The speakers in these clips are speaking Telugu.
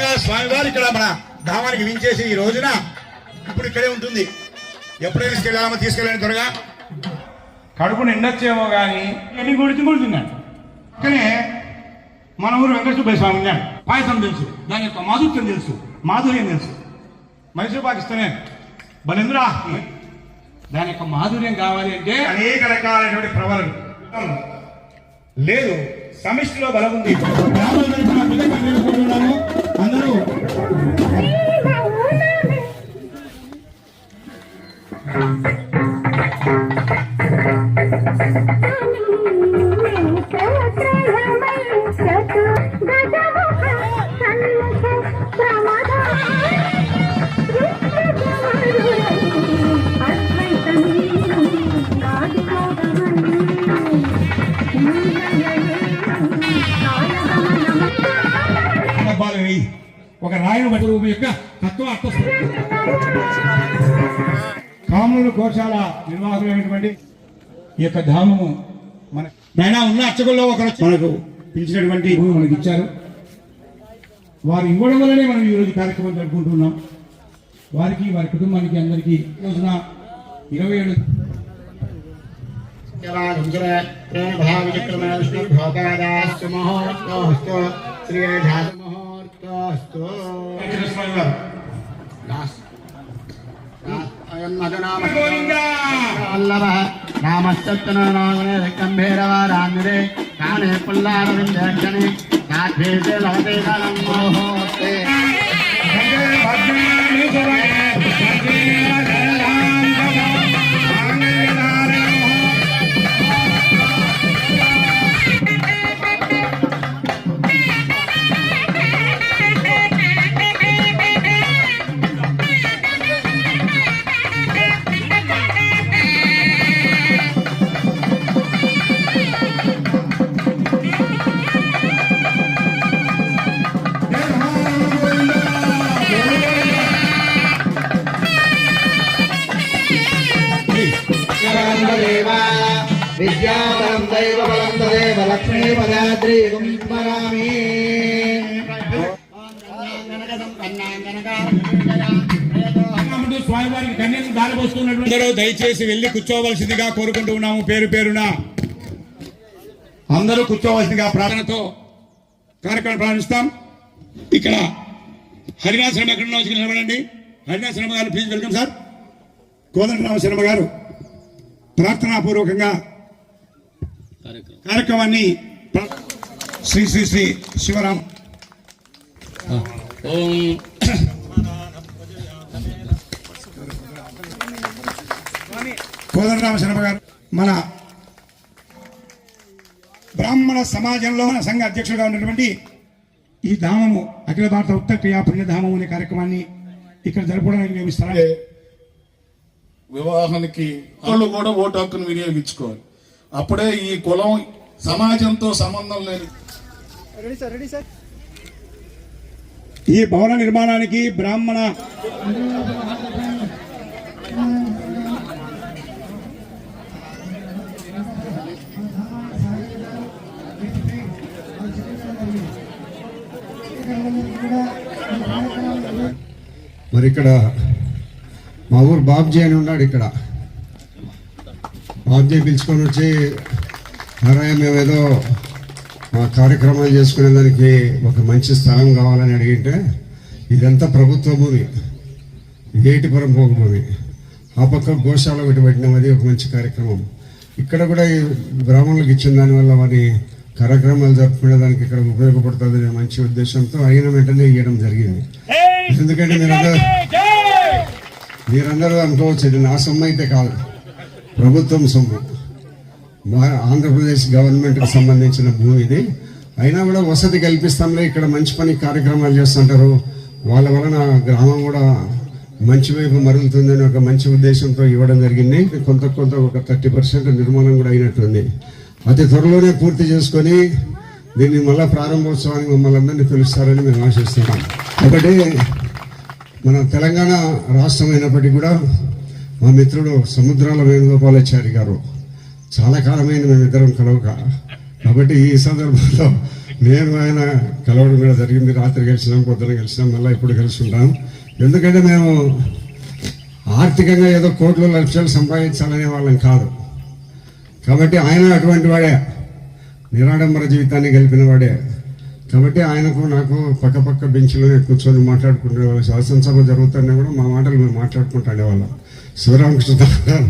స్వరూపంగా స్వామివారు ఇక్కడ మన ధామానికి వించేసి ఈ రోజున ఇప్పుడు ఇక్కడే ఉంటుంది. ఎప్పుడైనా తీసుకెళ్ళామో తీసుకెళ్ళాను త్వరగా. కడుపు నిండొచ్చేమో కానీ ఎన్ని గుడిచి గుడుతున్నాడు కానీ మన ఊరు వెంకటేశ్వర స్వామి ఉన్నాడు. పాయసం తెలుసు దాని యొక్క మాధుర్యం తెలుసు మాధుర్యం తెలుసు. మైసూర్ పాకిస్తానే బలెందురా. దాని యొక్క మాధుర్యం కావాలి అంటే అనేక రకాలైనటువంటి ప్రవరలు లేదు సమిష్టిలో బలం ఉంది. Não. కాములు గోశాల నిర్వాహకులైనటువంటి ఈ యొక్క ధామము మన నాయన ఉన్న అర్చకుల్లో ఒకరు మనకు పిలిచినటువంటి భూమి మనకి ఇచ్చారు. వారు ఇవ్వడం వల్లనే మనం ఈరోజు కార్యక్రమం జరుపుకుంటున్నాం. వారికి వారి కుటుంబానికి అందరికీ రోజున ఇరవై ఏడు ప్రేమభావిక్రమే வல்லவ நாமஸ்தனே கம்பீரவாராஞ்சலே நானே புல்லாரவிந்தே நாட்டே லவதே மோகோத்தே విద్యాబలం దైవబలం తదేవ లక్ష్మీపదాద్రి స్మరామి రాముడు స్వామివారికి కన్యను దారిపోస్తున్నటువంటి అందరూ దయచేసి వెళ్ళి కూర్చోవలసిందిగా కోరుకుంటూ ఉన్నాము పేరు పేరున. అందరూ కూర్చోవలసిందిగా ప్రార్థనతో కార్యక్రమం ప్రారంభిస్తాం. ఇక్కడ హరినాథ శర్మ ఎక్కడ వచ్చి నిలబడండి. Harinatha Sharma garu please welcome sir Kodandarama Sharma garu ప్రార్థనాపూర్వకంగా కార్యక్రమాన్ని శ్రీ శ్రీ శ్రీ శివరాం. ఓం. కోదండరామ శర్మ గారు మన బ్రాహ్మణ సమాజంలో మన సంఘ అధ్యక్షుడిగా ఉన్నటువంటి ఈ ధామము అఖిల భారత ఉత్తర క్రియా పుణ్యధామం అనే కార్యక్రమాన్ని ఇక్కడ జరపడానికి మేము స్థలాన్ని వివాహానికి వాళ్ళు కూడా ఓటు హక్కును వినియోగించుకోవాలి. అప్పుడే ఈ కులం సమాజంతో సంబంధం లేని ఈ భవన నిర్మాణానికి బ్రాహ్మణ మరి ఇక్కడ మా ఊరు బాబ్జీ అని ఉన్నాడు ఇక్కడ. బాబ్జీ పిలుచుకొని వచ్చి నారాయణ మేమేదో మా కార్యక్రమాలు చేసుకునే దానికి ఒక మంచి స్థలం కావాలని అడిగింటే ఇదంతా ప్రభుత్వ భూమి ఏటిపురం పోగు భూమి. ఆ పక్క గోశాల ఒకటి పెట్టినాం అది ఒక మంచి కార్యక్రమం. ఇక్కడ కూడా ఈ బ్రాహ్మణులకు ఇచ్చిన దానివల్ల వారి కార్యక్రమాలు జరుపుకునే దానికి ఇక్కడ ఉపయోగపడుతుంది అనే మంచి ఉద్దేశంతో అయిన వెంటనే ఇవ్వడం జరిగింది. ఎందుకంటే మీరందరూ మీరందరూ అనుకోవచ్చు ఇది నా సొమ్ము అయితే కాదు. ప్రభుత్వం సొమ్ము మా ఆంధ్రప్రదేశ్ గవర్నమెంట్కి సంబంధించిన భూమి ఇది. అయినా కూడా వసతి కల్పిస్తాంలే ఇక్కడ మంచి పని కార్యక్రమాలు చేస్తుంటారు. వాళ్ళ వలన గ్రామం కూడా మంచి వైపు మరుగుతుందని ఒక మంచి ఉద్దేశంతో ఇవ్వడం జరిగింది. కొంత కొంత ఒక థర్టీ పర్సెంట్ నిర్మాణం కూడా అయినట్టుంది. అతి త్వరలోనే పూర్తి చేసుకొని దీన్ని మళ్ళా ప్రారంభోత్సవానికి మమ్మల్ని అందరినీ పిలుస్తారని మేము ఆశిస్తున్నాం. ఒకటి మన తెలంగాణ రాష్ట్రం అయినప్పటికీ కూడా మా మిత్రుడు సముద్రాల వేణుగోపాలాచారి గారు. చాలా కాలమైన మేమిద్దరం కలవక. కాబట్టి ఈ సందర్భంలో నేను ఆయన కలవడం కూడా జరిగింది. రాత్రి కలిసినాం పొద్దున కలిసినాం మళ్ళీ ఇప్పుడు కలిసి ఉంటాం ఎందుకంటే మేము ఆర్థికంగా ఏదో కోట్లు లక్షలు సంపాదించాలనే వాళ్ళం కాదు. కాబట్టి ఆయన అటువంటి వాడే. నిరాడంబర జీవితాన్ని గెలిపిన వాడే. కాబట్టి ఆయనకు నాకు పక్క పక్క బెంచ్లోనే కూర్చొని మాట్లాడుకునే శాసనసభ జరుగుతున్నా కూడా మా మాటలు మేము మాట్లాడుకుంటానే వాళ్ళం శివరామకృష్ణ గారు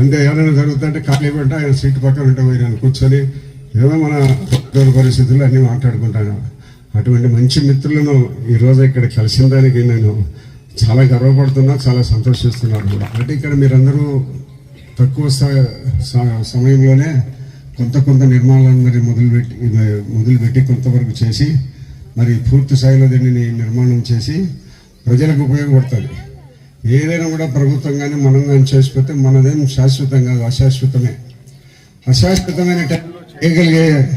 అంటే ఏదైనా జరుగుతుంటే ఖాళీ పెట్టి ఆయన సీటు పక్కన ఉంటే ఆయన కూర్చొని ఏదో మన పక్కన పరిస్థితుల్లో అన్నీ మాట్లాడుకుంటాను. అటువంటి మంచి మిత్రులను ఈరోజు ఇక్కడ కలిసిన దానికి నేను చాలా గర్వపడుతున్నా చాలా సంతోషిస్తున్నాను. కూడా అంటే ఇక్కడ మీరందరూ తక్కువ సమయంలోనే కొంత కొంత నిర్మాణాలను మరి మొదలుపెట్టి మొదలుపెట్టి కొంతవరకు చేసి మరి పూర్తి స్థాయిలో దీనిని నిర్మాణం చేసి ప్రజలకు ఉపయోగపడుతుంది. ఏదైనా కూడా ప్రభుత్వం కానీ మనం కానీ చేసిపోతే మనదేం శాశ్వతం కాదు అశాశ్వతమే. అశాశ్వతమైన టైంలో చేయగలిగే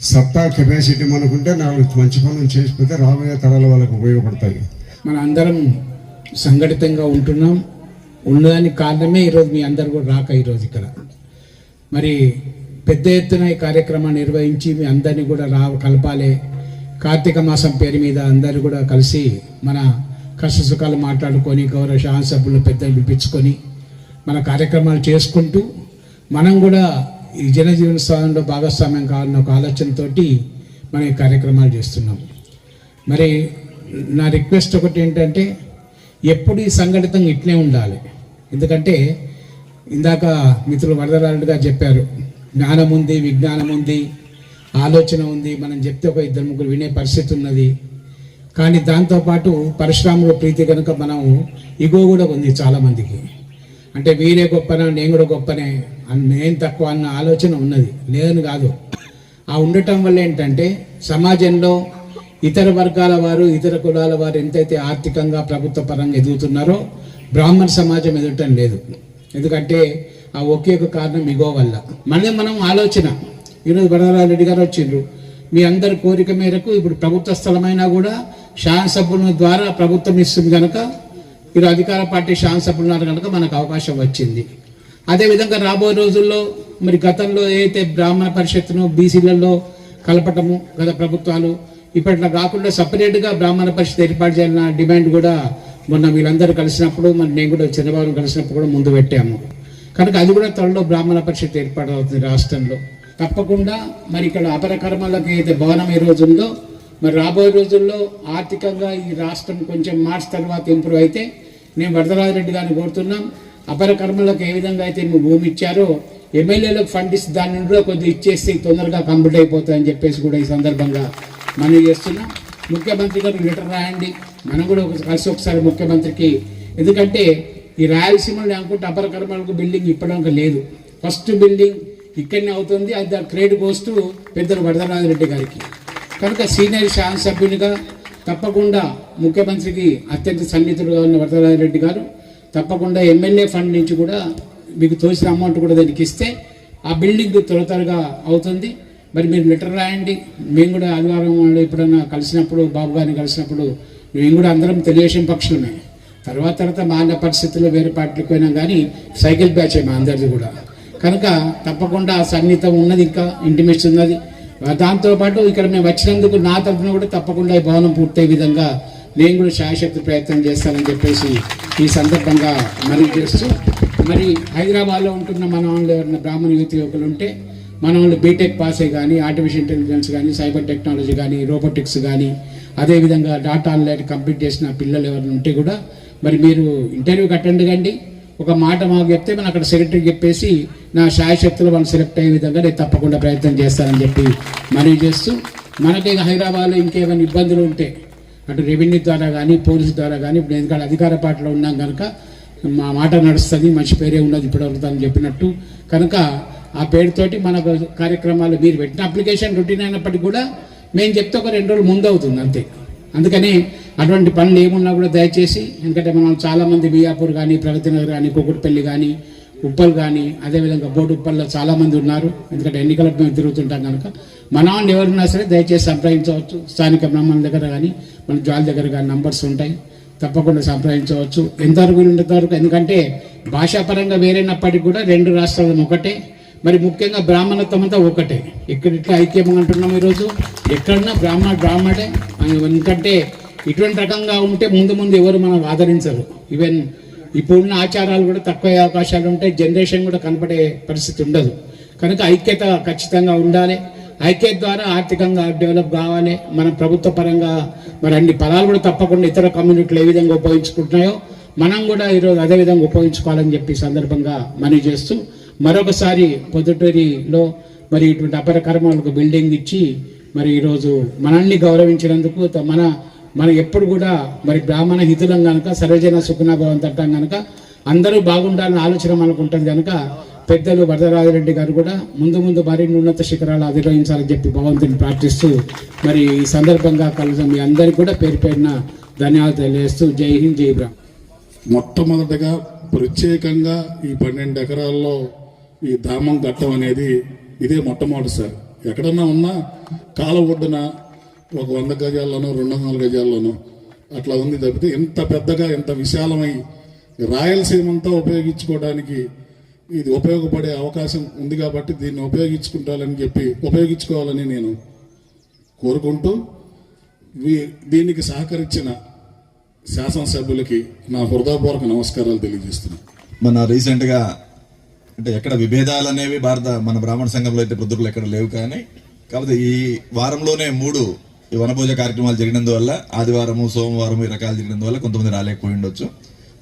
సత్తా కెపాసిటీ మనకుంటే నాకు మంచి పనులు చేసిపోతే రాబోయే తరాల వాళ్ళకు ఉపయోగపడతాయి. మన అందరం సంఘటితంగా ఉంటున్నాం. ఉన్నదానికి కారణమే ఈరోజు మీ అందరు కూడా రాక ఈరోజు ఇక్కడ. మరి పెద్ద ఎత్తున ఈ కార్యక్రమాన్ని నిర్వహించి మీ అందరినీ కూడా రా కలపాలి. కార్తీక మాసం పేరు మీద అందరూ కూడా కలిసి మన కష్ట సుఖాలు మాట్లాడుకొని గౌరవ శాసనసభ్యులు పెద్దలు పిలిపించుకొని మన కార్యక్రమాలు చేసుకుంటూ మనం కూడా ఈ జనజీవన స్థానంలో భాగస్వామ్యం కావాలన్న ఒక ఆలోచనతోటి మనం ఈ కార్యక్రమాలు చేస్తున్నాం. మరి నా రిక్వెస్ట్ ఒకటి ఏంటంటే ఎప్పుడు ఈ సంఘటితంగా ఇట్లే ఉండాలి. ఎందుకంటే ఇందాక మిత్రులు వరదరాలుగా చెప్పారు జ్ఞానం ఉంది విజ్ఞానం ఉంది ఆలోచన ఉంది మనం చెప్తే ఒక ఇద్దరు ముగ్గురు వినే పరిస్థితి ఉన్నది. కానీ దాంతోపాటు పరశురాముల ప్రీతి కనుక మనం ఇగో కూడా ఉంది చాలామందికి అంటే వీరే గొప్పనా నేను కూడా గొప్పనే నేను తక్కువ అన్న ఆలోచన ఉన్నది. లేదని కాదు. ఆ ఉండటం వల్ల ఏంటంటే సమాజంలో ఇతర వర్గాల వారు ఇతర కులాల వారు ఎంతైతే ఆర్థికంగా ప్రభుత్వ పరంగా ఎదుగుతున్నారో బ్రాహ్మణ సమాజం ఎదగటం లేదు. ఎందుకంటే ఆ ఒకే ఒక కారణం ఇగో వల్ల. మళ్ళీ మనం ఆలోచన. ఈరోజు వరదరాజు రెడ్డి గారు వచ్చిండ్రు. మీ అందరి కోరిక మేరకు ఇప్పుడు ప్రభుత్వ స్థలమైనా కూడా శాసనసభ్యుల ద్వారా ప్రభుత్వం ఇస్తుంది కనుక మీరు అధికార పార్టీ శాసనసభ్యులు ఉన్నారు కనుక మనకు అవకాశం వచ్చింది. అదేవిధంగా రాబోయే రోజుల్లో మరి గతంలో ఏదైతే బ్రాహ్మణ పరిషత్తును బీసీలలో కలపటము గత ప్రభుత్వాలు ఇప్పట్లో కాకుండా సపరేట్గా బ్రాహ్మణ పరిషత్ ఏర్పాటు చేయాలన్న డిమాండ్ కూడా మొన్న వీళ్ళందరూ కలిసినప్పుడు మరి నేను కూడా చంద్రబాబు కలిసినప్పుడు కూడా ముందు పెట్టాము. కనుక అది కూడా త్వరలో బ్రాహ్మణ పరిషత్ ఏర్పాటు అవుతుంది రాష్ట్రంలో. తప్పకుండా మరి ఇక్కడ అపర కర్మలకు ఏదైతే భవనం ఈ రోజు ఉందో మరి రాబోయే రోజుల్లో ఆర్థికంగా ఈ రాష్ట్రం కొంచెం మార్చ్ తర్వాత ఇంప్రూవ్ అయితే మేము వరదరాజరెడ్డి గారిని కోరుతున్నాం. అపర కర్మలకు ఏ విధంగా అయితే మేము భూమి ఇచ్చారో ఎమ్మెల్యేలకు ఫండ్ ఇస్తే నుండి కూడా కొద్దిగా ఇచ్చేస్తే తొందరగా కంప్లీట్ అయిపోతుందని చెప్పేసి కూడా ఈ సందర్భంగా మనం చేస్తున్నాం. ముఖ్యమంత్రి గారు లెటర్ రాయండి. మనం కూడా కలిసి ఒకసారి ముఖ్యమంత్రికి ఎందుకంటే ఈ రాయలసీమలో అనుకుంటే అపర కర్మలకు బిల్డింగ్ ఇప్పడానికి లేదు. ఫస్ట్ బిల్డింగ్ ఇక్కడనే అవుతుంది. అది ద క్రెడిట్ కోస్తూ పెద్దలు వరదరాజరెడ్డి గారికి. కనుక సీనియర్ శాసనసభ్యునిగా తప్పకుండా ముఖ్యమంత్రికి అత్యంత సన్నిహితుడుగా ఉన్న వరదరాజరెడ్డి గారు తప్పకుండా ఎమ్మెల్యే ఫండ్ నుంచి కూడా మీకు తోచిన అమౌంట్ కూడా దానికి ఇస్తే ఆ బిల్డింగ్ త్వర త్వరగా అవుతుంది. మరి మీరు లెటర్ రాయండి. మేము కూడా ఆదివారం ఎప్పుడన్నా కలిసినప్పుడు బాబు గారిని కలిసినప్పుడు మేము కూడా అందరం తెలుగుదేశం పక్షులమే తర్వాత తర్వాత మా అన్న పరిస్థితుల్లో వేరే పార్టీలకు పోయినా కానీ సైకిల్ బ్యాచ్ మా అందరిది కూడా. కనుక తప్పకుండా ఆ సన్నిహితం ఉన్నది ఇంకా ఇంటిమేట్స్ ఉన్నది. దాంతోపాటు ఇక్కడ మేము వచ్చినందుకు నా తరఫున కూడా తప్పకుండా ఈ భవనం పూర్తయ్యే విధంగా నేను కూడా శాయశక్తి ప్రయత్నం చేస్తానని చెప్పేసి ఈ సందర్భంగా మనవి చేస్తూ మరి హైదరాబాద్లో ఉంటున్న మన వాళ్ళు ఎవరైనా బ్రాహ్మణ యువత యువకులు ఉంటే మన వాళ్ళు బీటెక్ పాస్ అయ్యి కానీ ఆర్టిఫిషియల్ ఇంటెలిజెన్స్ కానీ సైబర్ టెక్నాలజీ కానీ రోబోటిక్స్ కానీ అదేవిధంగా డాటా ఆన్లైన్ కంప్లీట్ చేసిన పిల్లలు ఎవరైనా ఉంటే కూడా మరి మీరు ఇంటర్వ్యూకి అటెండ్ కండి. ఒక మాట మాకు చెప్తే మనం అక్కడ సెక్రటరీ చెప్పేసి నా శాయశక్తులు వాళ్ళు సెలెక్ట్ అయ్యే విధంగా నేను తప్పకుండా ప్రయత్నం చేస్తానని చెప్పి మనవి చేస్తూ మనకి హైదరాబాద్లో ఇంకేమైనా ఇబ్బందులు ఉంటే అటు రెవెన్యూ ద్వారా కానీ పోలీసు ద్వారా కానీ ఇప్పుడు ఎందుకంటే అధికార పార్టీలో ఉన్నాం కనుక మా మాట నడుస్తుంది మంచి పేరే ఉన్నది ఇప్పటివరకు అని చెప్పినట్టు. కనుక ఆ పేరుతోటి మన కార్యక్రమాలు మీరు పెట్టిన అప్లికేషన్ రొటీన్ అయినప్పటికీ కూడా మేము చెప్తే ఒక రెండు రోజులు ముందు అవుతుంది అంతే. అందుకని అటువంటి పనులు ఏమున్నా కూడా దయచేసి ఎందుకంటే మనం చాలామంది బియాపూర్ కానీ ప్రగతి నగర్ కానీ కుకుట్పల్లి కానీ ఉప్పల్ కానీ అదేవిధంగా బోర్డు ఉప్పల్లో చాలామంది ఉన్నారు. ఎందుకంటే ఎన్నికల మేము తిరుగుతుంటాం కనుక. మన వాళ్ళు ఎవరున్నా సరే దయచేసి సంప్రదించవచ్చు. స్థానిక బ్రాహ్మణుల దగ్గర కానీ మన జాల దగ్గర కానీ నంబర్స్ ఉంటాయి. తప్పకుండా సంప్రదించవచ్చు. ఎంతవరకు ఉన్నంతవరకు ఎందుకంటే భాషాపరంగా వేరైనప్పటికీ కూడా రెండు రాష్ట్రాలను ఒకటే. మరి ముఖ్యంగా బ్రాహ్మణత్వం అంతా ఒకటే. ఇక్కడ ఇట్లా ఐక్యం అంటున్నాం ఈరోజు? ఎక్కడన్నా బ్రాహ్మణ బ్రాహ్మడే ఎందుకంటే ఇటువంటి రకంగా ఉంటే ముందు ముందు ఎవరు మనం ఆదరించరు. ఈవెన్ ఇప్పుడున్న ఆచారాలు కూడా తక్కువ అవకాశాలు ఉంటాయి. జనరేషన్ కూడా కనపడే పరిస్థితి ఉండదు. కనుక ఐక్యత ఖచ్చితంగా ఉండాలి. ఐక్యత ద్వారా ఆర్థికంగా డెవలప్ కావాలి. మన ప్రభుత్వ పరంగా మరి అన్ని పదాలు కూడా తప్పకుండా ఇతర కమ్యూనిటీలు ఏ విధంగా ఉపయోగించుకుంటున్నాయో మనం కూడా ఈరోజు అదే విధంగా ఉపయోగించుకోవాలని చెప్పి సందర్భంగా మనవి చేస్తూ మరొకసారి పొద్దుటూరిలో మరి ఇటువంటి అపర బిల్డింగ్ ఇచ్చి మరి ఈరోజు మనల్ని గౌరవించినందుకు మన మన మనం ఎప్పుడు కూడా మరి బ్రాహ్మణ హితులం కనుక సర్వజన సుఖనాభవం తట్టం కనుక అందరూ బాగుండాలని ఆలోచన మనకు ఉంటుంది కనుక పెద్దలు వరదరాజరెడ్డి గారు కూడా ముందు ముందు మరిన్ని ఉన్నత శిఖరాలు అధిరోహించాలని చెప్పి భగవంతుని ప్రార్థిస్తూ మరి ఈ సందర్భంగా కలుగుతాం మీ అందరికీ కూడా పేరు పేరున ధన్యవాదాలు తెలియజేస్తూ జై హింద్ జై బ్రాహ్మణ్ మొట్టమొదటగా ప్రత్యేకంగా ఈ పన్నెండు ఎకరాల్లో ఈ ధామం కట్టం అనేది ఇదే మొట్టమొదటిసారి. ఎక్కడన్నా ఉన్నా కాల ఒడ్డున ఒక వంద గజాల్లోనో రెండు వందల గజాల్లోనో అట్లా ఉంది తప్పితే ఇంత పెద్దగా ఇంత విశాలమై రాయలసీమంతా ఉపయోగించుకోవడానికి ఇది ఉపయోగపడే అవకాశం ఉంది కాబట్టి దీన్ని ఉపయోగించుకుంటాలని చెప్పి ఉపయోగించుకోవాలని నేను కోరుకుంటూ దీనికి సహకరించిన శాసనసభ్యులకి నా హృదయపూర్వక నమస్కారాలు తెలియజేస్తున్నాను. మన రీసెంట్గా అంటే ఎక్కడ విభేదాలు అనేవి భారత మన బ్రాహ్మణ సంఘంలో అయితే ప్రొద్దులు ఎక్కడ లేవు కానీ కాకపోతే ఈ వారంలోనే మూడు ఈ వనభోజ కార్యక్రమాలు జరిగినందువల్ల ఆదివారము సోమవారం ఈ రకాలు జరిగినందువల్ల కొంతమంది రాలేకపోయి ఉండొచ్చు.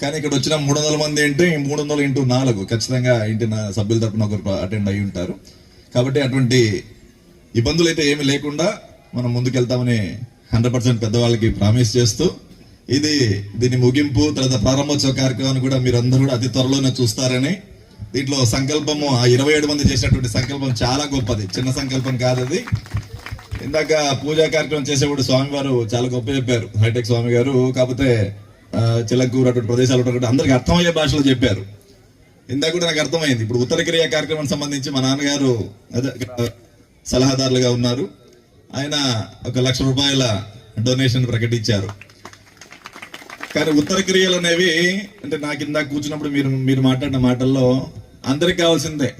కానీ ఇక్కడ వచ్చిన మూడు వందల మంది అంటే ఈ మూడు వందలు ఇంటూ నాలుగు ఖచ్చితంగా ఇంటి సభ్యుల తరపున ఒకరు అటెండ్ అయి ఉంటారు. కాబట్టి అటువంటి ఇబ్బందులు అయితే ఏమి లేకుండా మనం ముందుకెళ్తామని హండ్రెడ్ పర్సెంట్ పెద్దవాళ్ళకి ప్రామిస్ చేస్తూ ఇది దీని ముగింపు తర్వాత ప్రారంభోత్సవ కార్యక్రమాన్ని కూడా మీరందరూ కూడా అతి త్వరలోనే చూస్తారని దీంట్లో సంకల్పము ఆ ఇరవై ఏడు మంది చేసినటువంటి సంకల్పం చాలా గొప్పది. చిన్న సంకల్పం కాదు అది. ఇందాక పూజా కార్యక్రమం చేసేప్పుడు స్వామివారు చాలా గొప్ప చెప్పారు. హైటెక్ స్వామి గారు కాకపోతే ఆ, చిలకూరు అటువంటి ప్రదేశాలు ఉన్నటువంటి అందరికి అర్థమయ్యే భాషలో చెప్పారు. ఇందాక కూడా నాకు అర్థమైంది. ఇప్పుడు ఉత్తర క్రియ కార్యక్రమం సంబంధించి మా నాన్నగారు అదే సలహాదారులుగా ఉన్నారు. ఆయన ఒక లక్ష రూపాయల డొనేషన్ ప్రకటించారు. కానీ ఉత్తర క్రియలు అనేవి అంటే నాకు ఇందాక కూర్చున్నప్పుడు మీరు మీరు మాట్లాడిన మాటల్లో అందరికి కావాల్సిందే.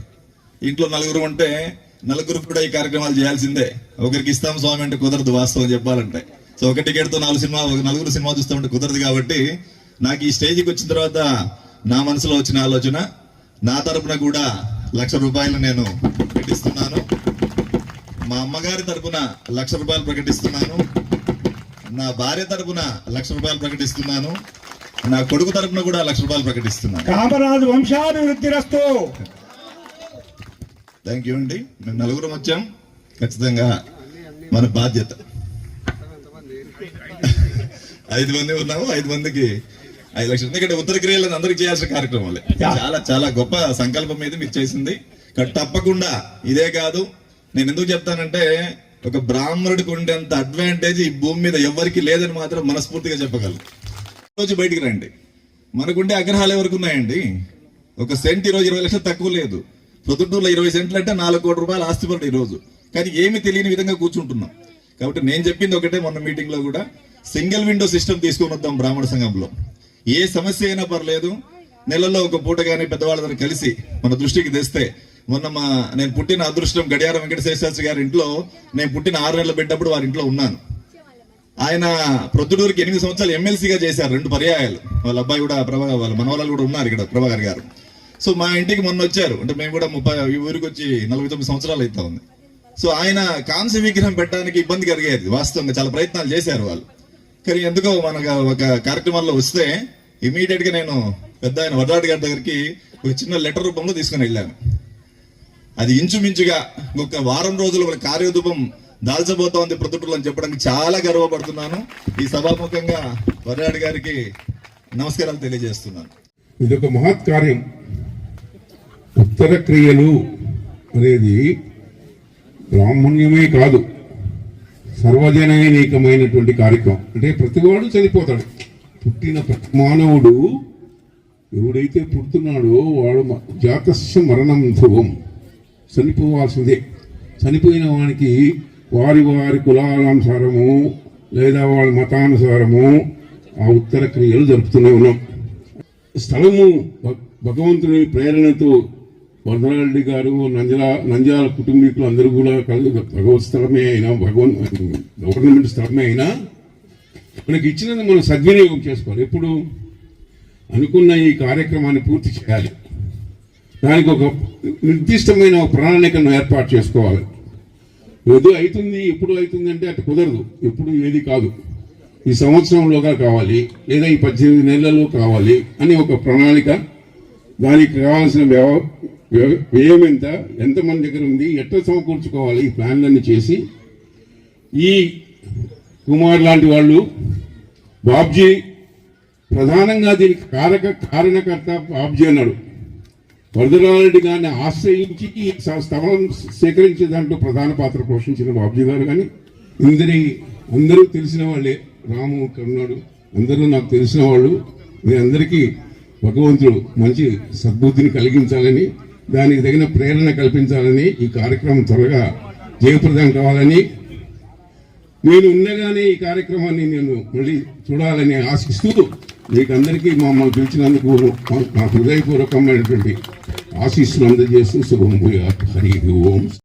ఇంట్లో నలుగురు ఉంటే నలుగురు కూడా ఈ కార్యక్రమాలు చేయాల్సిందే. ఒకరికి ఇస్తాం స్వామి అంటే కుదరదు వాస్తవం చెప్పాలంటే. సో ఒక టికెట్తో నాలుగు సినిమా ఒక నలుగురు సినిమా చూస్తామంటే కుదరదు కాబట్టి నాకు ఈ స్టేజ్కి వచ్చిన తర్వాత నా మనసులో వచ్చిన ఆలోచన నా తరపున కూడా లక్ష రూపాయలు నేను ప్రకటిస్తున్నాను. మా అమ్మగారి తరపున లక్ష రూపాయలు ప్రకటిస్తున్నాను. నా భార్య తరపున లక్ష రూపాయలు ప్రకటిస్తున్నాను. నా కొడుకు తరపున కూడా లక్ష రూపాయలు ప్రకటిస్తున్నాను. కామరాజు వంశాభివృద్ధి రస్తు థ్యాంక్ యూ అండి. మేము నలుగురం వచ్చాం. ఖచ్చితంగా మన బాధ్యత. ఐదు మంది ఉన్నాము ఐదు మందికి ఐదు లక్షలు. ఎందుకంటే ఉత్తర క్రియలను అందరికి చేయాల్సిన కార్యక్రమాలే చాలా చాలా గొప్ప సంకల్పం మీద మీరు చేసింది. కానీ తప్పకుండా ఇదే కాదు. నేను ఎందుకు చెప్తానంటే ఒక బ్రాహ్మణుడికి ఉండేంత అడ్వాంటేజ్ ఈ భూమి మీద ఎవరికి లేదని మాత్రం మనస్ఫూర్తిగా చెప్పగలను. రోజు బయటికి రండి. మనకుండే అగ్రహాలు ఎవరికి ఉన్నాయండి ఒక సెంట్ ఈరోజు ఇరవై లక్షలు తక్కువ లేదు. పొద్దుటూరులో ఇరవై సెంట్లు అంటే నాలుగు కోట్ల రూపాయలు ఆస్తి పడు ఈరోజు. కానీ ఏమి తెలియని విధంగా కూర్చుంటున్నాం. కాబట్టి నేను చెప్పింది ఒకటే మొన్న మీటింగ్లో కూడా సింగిల్ విండో సిస్టమ్ తీసుకొని వద్దాం బ్రాహ్మణ సంఘంలో. ఏ సమస్య అయినా పర్లేదు. నెలలో ఒక పూట కానీ పెద్దవాళ్ళతో కలిసి మన దృష్టికి తెస్తే మొన్న మా నేను పుట్టిన అదృష్టం గడియారం వెంకటేశ్వర గారి ఇంట్లో నేను పుట్టిన ఆరు నెలలు పెట్టినప్పుడు వారి ఇంట్లో ఉన్నాను. ఆయన ప్రొద్దుటూరుకి ఎనిమిది సంవత్సరాలు ఎమ్మెల్సీగా చేశారు రెండు పర్యాయాలు. వాళ్ళ అబ్బాయి కూడా ప్రభా వాళ్ళ మనవరాలు కూడా ఉన్నారు ఇక్కడ ప్రభాకర్ గారు. సో మా ఇంటికి మొన్న వచ్చారు. అంటే మేము కూడా ముప్పై ఈ ఊరికి వచ్చి నలభై తొమ్మిది సంవత్సరాలు అవుతా ఉంది. సో ఆయన కాంస్య విగ్రహం పెట్టడానికి ఇబ్బంది కలిగేది వాస్తవంగా చాలా ప్రయత్నాలు చేశారు వాళ్ళు. కానీ ఎందుకో మనకు ఒక కార్యక్రమాల్లో వస్తే ఇమీడియట్గా నేను పెద్ద ఆయన వడ్రాడి గారి దగ్గరికి ఒక చిన్న లెటర్ రూపంలో తీసుకుని వెళ్ళాను. అది ఇంచుమించుగా ఒక వారం రోజులు ఒక కార్యరూపం దాల్చబోతోంది ప్రొద్దుటూరు అని చెప్పడానికి చాలా గర్వపడుతున్నాను. ఈ సభాముఖంగా వడ్రాడి గారికి నమస్కారాలు తెలియజేస్తున్నాను. ఇది ఒక మహత్ కార్యం. ఉత్తర క్రియలు అనేది బ్రాహ్మణ్యమే కాదు సర్వజనైనికమైనటువంటి కార్యక్రమం. అంటే ప్రతివాడు చనిపోతాడు. పుట్టిన మానవుడు ఎవడైతే పుడుతున్నాడో వాడు మ- జాతస్య మరణం ధ్రువం చనిపోవాల్సిందే. చనిపోయిన వానికి వారి వారి కులాలానుసారము లేదా వారి మతానుసారము ఆ ఉత్తర క్రియలు జరుపుతూనే ఉన్నాం. స్థలము భగవంతుని ప్రేరణతో వరదరెడ్డి గారు నంజల నంజాల కుటుంబీకులు అందరూ కూడా కలిసి భగవత్ స్థలమే అయినా భగవన్ గవర్నమెంట్ స్థలమే అయినా మనకి ఇచ్చినది మనం సద్వినియోగం చేసుకోవాలి. ఎప్పుడు? అనుకున్న ఈ కార్యక్రమాన్ని పూర్తి చేయాలి. దానికి ఒక నిర్దిష్టమైన ఒక ప్రణాళికను ఏర్పాటు చేసుకోవాలి. ఏదో అవుతుంది ఎప్పుడు అవుతుంది అంటే అటు కుదరదు. ఎప్పుడు ఏది కాదు. ఈ సంవత్సరంలోగా కావాలి లేదా ఈ పద్దెనిమిది నెలల్లో కావాలి అని ఒక ప్రణాళిక. దానికి కావాల్సిన వ్యవ వ్య- వ్యయం ఎంత ఎంతమంది దగ్గర ఉంది ఎట్లా సమకూర్చుకోవాలి ఈ ప్లాన్లన్నీ చేసి ఈ కుమార్ లాంటి వాళ్ళు బాబ్జీ ప్రధానంగా దీనికి కారక కారణకర్త బాబ్జీ అన్నాడు. వరదరారెడ్డి గారిని ఆశ్రయించి ఈ స్థలం సేకరించే దాంట్లో ప్రధాన పాత్ర పోషించిన బాబుజీ గారు కానీ ఇందరి అందరూ తెలిసిన వాళ్ళే. రాము కరుణాడు అందరూ నాకు తెలిసిన వాళ్ళు. మీ అందరికీ భగవంతుడు మంచి సద్బుద్ధిని కలిగించాలని దానికి తగిన ప్రేరణ కల్పించాలని ఈ కార్యక్రమం త్వరగా జయప్రదం కావాలని. నేను ఉండగానే ఈ కార్యక్రమాన్ని నేను మళ్ళీ చూడాలని ఆశిస్తూ మీకందరికీ మమ్మల్ని పిలిచినందుకు మా- హృదయపూర్వకమైనటువంటి ఆశీస్సులు అందజేస్తూ శుభం భూయాత్. హరి ఓం.